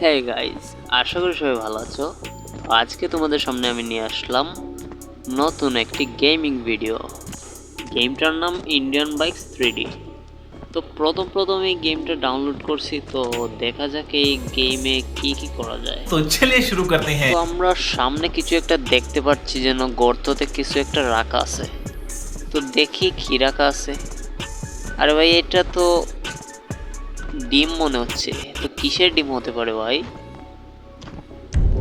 হ্যাঁ গাইজ আশা করি সবাই ভালো আছো। আজকে তোমাদের সামনে আমি নিয়ে আসলাম নতুন একটি গেমিং ভিডিও গেমটার নাম ইন্ডিয়ান বাইক থ্রিডি তো প্রথম প্রথম এই গেমটা ডাউনলোড করছি তো দেখা যাক এই গেমে কি কি করা যায়। তো চলে শুরু করতে হ্যাঁ। তো আমরা সামনে কিছু একটা দেখতে পাচ্ছি যেন গর্ততে কিছু একটা রাখা আছে। তো দেখি কি রাখা আছে। আরে ভাই এটা তো ডিম মনে হচ্ছে। তো কিসের ডিম হতে পারে ভাই?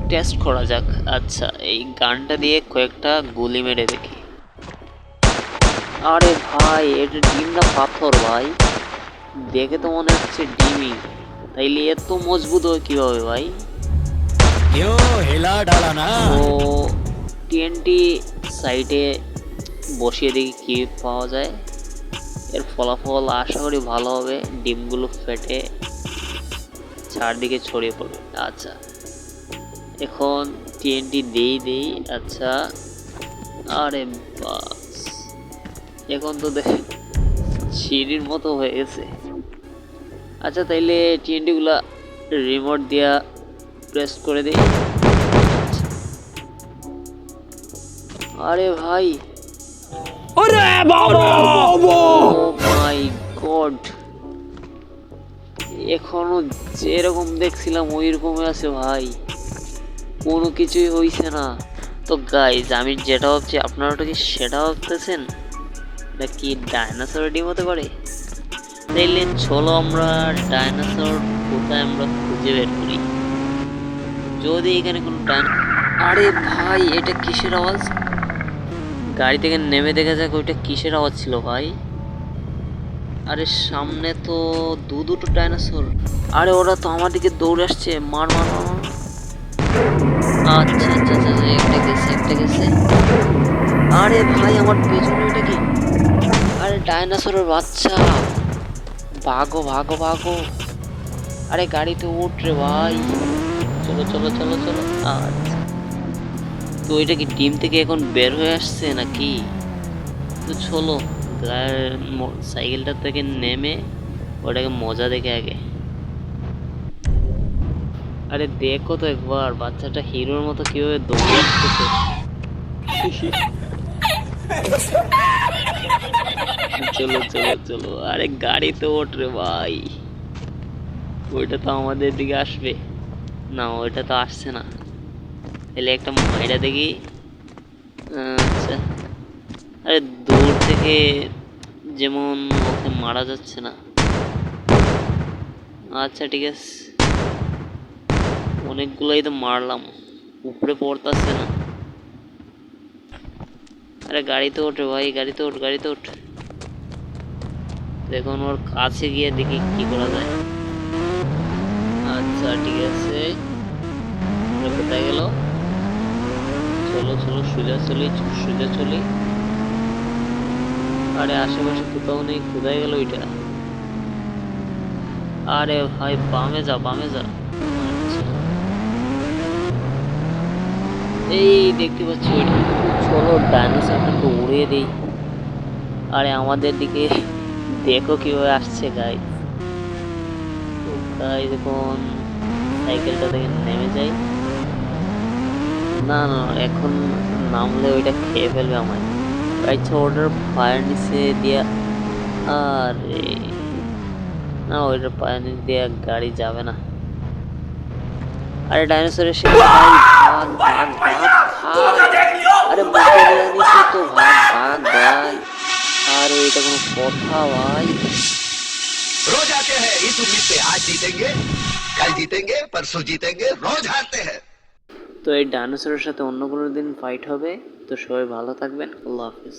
টেস্ট করা যাক। আচ্ছা এই গানটা দিয়ে কয়েকটা গুলি মেরে দেখি। আরে ভাই এটা ডিম না পাথর ভাই? দেখে তো মনে হচ্ছে ডিমই। তাইলে এত মজবুত হয় কীভাবে ভাই? ও টিএনটি সাইটে বসিয়ে দেখি কি পাওয়া যায়। এর ফলাফল আশা করি ভালো হবে। ডিমগুলো ফেটে চারদিকে ছড়িয়ে পড়বে। আচ্ছা। এখন টিএনটি দেই দেই। আচ্ছা। আরে বাস। এখন তো দেখ, সিঁড়ির মতো হয়ে গেছে। আচ্ছা তাইলে টিএনটিগুলা রিমোট দিয়া প্রেস করে দিই। আরে ভাই। Oh my God. এখনও যেরকম দেখছিলাম ওই রকমই আছে ভাই। কোনো কিছুই হইছে না। তো গাইজ আমি যেটা ভাবছি আপনারা ওটা কি সেটা ভাবতেছেন? এটা কি ডাইনোসর ডিম হতে পারে? তাইলে চলো আমরা ডাইনোসর কোথায় আমরা খুঁজে বের করি। যদি এখানে কোনো ডাইন আরে ভাই এটা কিসের আওয়াজ? গাড়ি থেকে নেমে দেখা যাক ওইটা কিসের আওয়াজ ছিল ভাই? আরে সামনে তো দু দুটো ডাইনোসর। আরে ওরা তো আমার দিকে দৌড়ে আসছে। মার মার। আচ্ছা আচ্ছা আচ্ছা আচ্ছা, একটা গেছে একটা গেছে। আরে ভাই আমার পেছনে ওইটা কি? আরে ডাইনোসরের বাচ্চা। ভাগো ভাগো ভাগো। আরে গাড়িতে উঠ রে ভাই। চলো চলো চলো চলো। আচ্ছা তো এটা কি ডিম থেকে এখন বের হয়ে আসছে নাকি? তো চলো সাইকেলটা থেকে নেমে ওটাকে মজা দেখে আগে। আরে দেখো তো একবার, বাচ্চাটা হিরোর মতো কীভাবে দৌড়ে আসতেছে চলো চলো চলো। আরে গাড়িতে ওঠ রে ভাই। ওইটা তো আমাদের দিকে আসবে। না, ওইটা তো আসছে না। তাহলে একটা মাইরা দেখি। আচ্ছা। আরে দূর থেকে যেমন ওকে মারা যাচ্ছে না। আচ্ছা ঠিক আছে। অনেকগুলোই তো মারলাম। উপরে পড়তাছে না। আরে গাড়িতে ওঠে ভাই, গাড়িতে ওঠ গাড়িতে ওঠ। দেখুন ওর কাছে গিয়ে দেখি কি করা যায়। আচ্ছা ঠিক আছে। কোথায় গেল? চলো চলো, সোজা চলি সোজা চলি। আরে, আশেপাশে কোথাও নেই, কোথায় গেল ওইটা? আরে ভাই, বামে যা বামে যা। আচ্ছা। এই দেখতে পাচ্ছি ওইটা। চলো, ডাইনোসরটাকে উড়িয়ে দিই। আরে, আমাদের দিকে দেখো কীভাবে আসছে গাই গাই দেখুন সাইকেলটা থেকে নেমে যাই। না না এখন নামলে ওইটা খেয়ে ফেলবে আমায় আচ্ছা ওটার পায়ের নিচে দিয়া আরে না ওইটার পায়ের নিচে দিয়ে গাড়ি যাবে না আরে ডাইনোসরের সে ভাই ভাগ ভাগ ভাগ ভাগ আরে মুখে দেওয়া নিচে তো ভাগ ভাগ ভাই আরে এটা কোনো কথা ভাই रोज आते हैं इस उम्मीद पे आज जीतेंगे कल जीतेंगे परसों जीतेंगे रोज हारते हैं তো এই ডাইনোসরের সাথে অন্য কোনো দিন ফাইট হবে। তো সবাই ভালো থাকবেন। আল্লাহ হাফিজ।